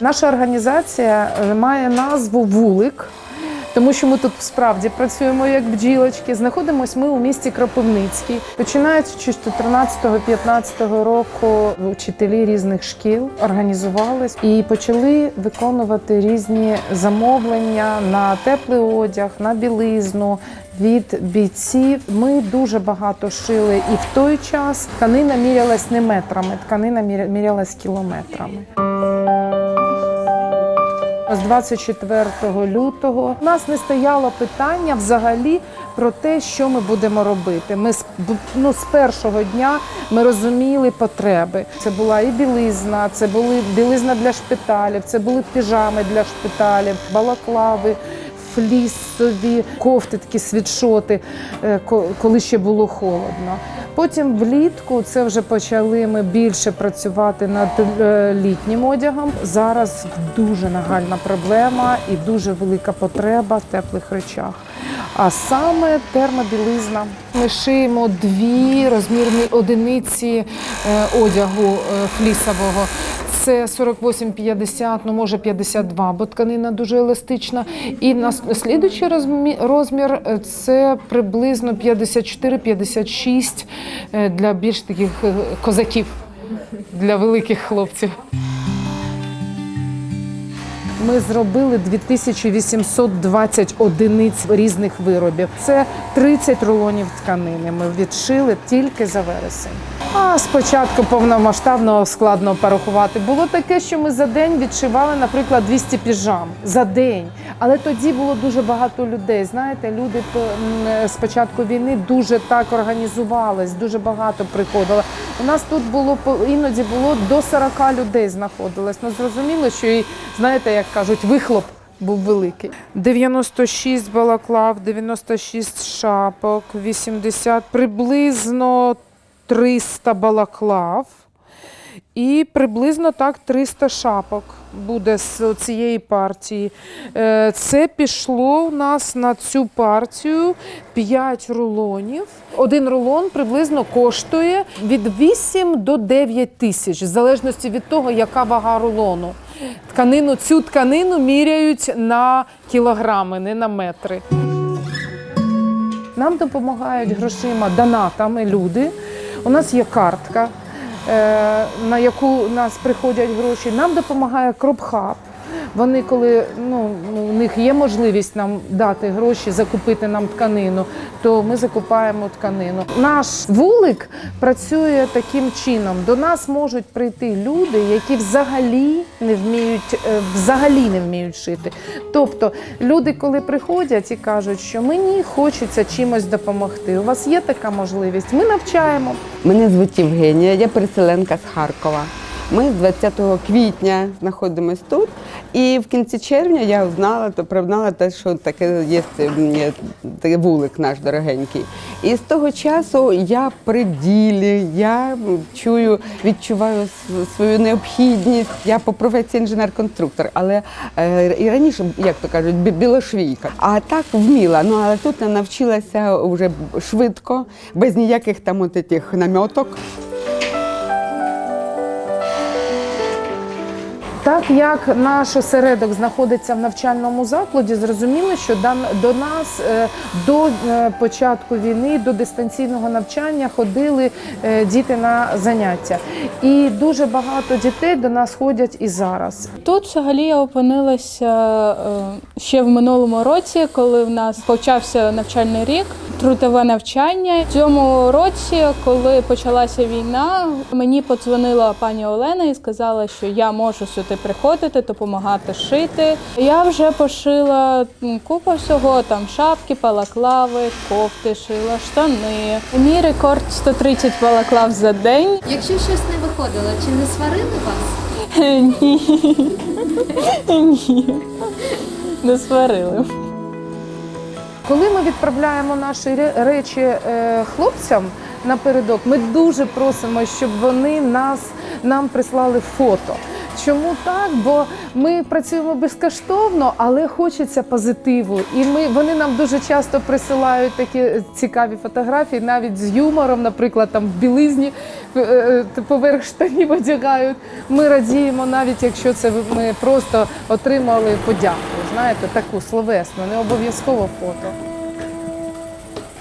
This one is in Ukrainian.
Наша організація має назву Вулик. Тому що ми тут справді працюємо як бджілочки. Знаходимося ми у місті Кропивницький. Починаючи з 14-15 року, вчителі різних шкіл організувались і почали виконувати різні замовлення на теплий одяг, на білизну. Від бійців ми дуже багато шили, і в той час тканина мірялась не метрами, тканина міря- мірялась кілометрами. З 24 лютого у нас не стояло питання взагалі про те, що ми будемо робити. Ми ну, з першого дня ми розуміли потреби. Це була і білизна, це були білизна для шпиталів, це були піжами для шпиталів, балаклави. Флісові кофти, такі світшоти, е, ко- коли ще було холодно. Потім влітку це вже почали ми більше працювати над е, літнім одягом. Зараз дуже нагальна проблема і дуже велика потреба в теплих речах. А саме термобілизна. Ми шиємо дві розмірні одиниці е, одягу е, флісового. Це 48-50, ну може 52, бо тканина дуже еластична. І на слідуючий розмі- розмір е, це приблизно 54-56 е, для більш таких е, козаків, для великих хлопців. Ми зробили 2820 одиниць різних виробів. Це 30 рулонів тканини. Ми відшили тільки за вересень. А спочатку повномасштабного складно порахувати. Було таке, що ми за день відшивали, наприклад, 200 піжам за день. Але тоді було дуже багато людей. Знаєте, люди м, з початку війни дуже так організувались, дуже багато приходило. У нас тут було іноді було до 40 людей знаходилось. Ну зрозуміло, що і знаєте, як кажуть, вихлоп. Був великий. 96 балаклав, 96 шапок, 80, приблизно 300 балаклав. І приблизно так 300 шапок буде з цієї партії. Е, Це пішло у нас на цю партію 5 рулонів. Один рулон приблизно коштує від 8 до 9 тисяч, в залежності від того, яка вага рулону. Тканину, цю тканину міряють на кілограми, не на метри. Нам допомагають грошима, донатами люди. У нас є картка, на яку нас приходять гроші. Нам допомагає Кропхаб. Вони, коли ну, у них є можливість нам дати гроші, закупити нам тканину, то ми закупаємо тканину. Наш вулик працює таким чином. До нас можуть прийти люди, які взагалі не вміють, е, взагалі не вміють шити. Тобто люди, коли приходять і кажуть, що мені хочеться чимось допомогти. У вас є така можливість? Ми навчаємо. Мене звуть Євгенія, я переселенка з Харкова. Ми з 20 квітня знаходимося тут, і в кінці червня я узнала, то прознала те, що таке є вулик наш дорогенький. І з того часу я при ділі, я чую, відчуваю свою необхідність. Я по професії інженер-конструктор, але е, і раніше, як то кажуть, білошвійка. А так вміла. Ну але тут я навчилася вже швидко, без ніяких там от тих наміток. Так як наш осередок знаходиться в навчальному закладі, зрозуміло, що до нас е, до е, початку війни, до дистанційного навчання ходили е, діти на заняття. І дуже багато дітей до нас ходять і зараз. Тут взагалі я опинилася ще в минулому році, коли в нас почався навчальний рік, трудове навчання. В цьому році, коли почалася війна, мені подзвонила пані Олена і сказала, що я можу сюди приходити, допомагати шити. Я вже пошила купу всього, там шапки, балаклави, кофти шила, штани. Мій рекорд 130 балаклав за день. Якщо щось не виходило, чи не сварили вас? Ні. Ні. Не сварили. Коли ми відправляємо наші речі е, хлопцям напередок, ми дуже просимо, щоб вони нас нам прислали фото. Чому так? Бо ми працюємо безкоштовно, але хочеться позитиву. І ми вони нам дуже часто присилають такі цікаві фотографії, навіть з юмором, наприклад, там в білизні е, е, поверх штанів одягають. Ми радіємо, навіть якщо це ми просто отримали подяку. Знаєте, таку словесну, не обов'язково фото.